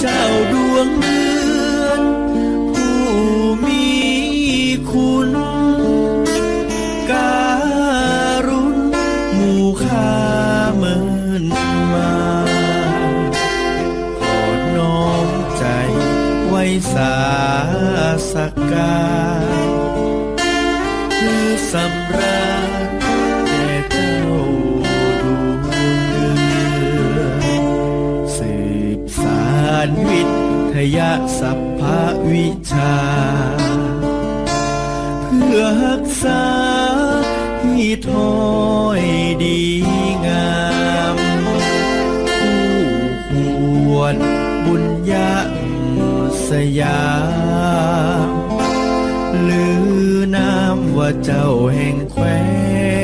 เจ้าดวงเดือนผู้มีคุณการุณหมู่ข้าเมินมาขอน้อมใจไว้สาสกการเพื่อสำราญารวิทยาสัพพวิชา เพื่อรักษาให้ถอยดีงามผู้ควรบุญญาสยามลือนามว่าเจ้าแห่งแคว้น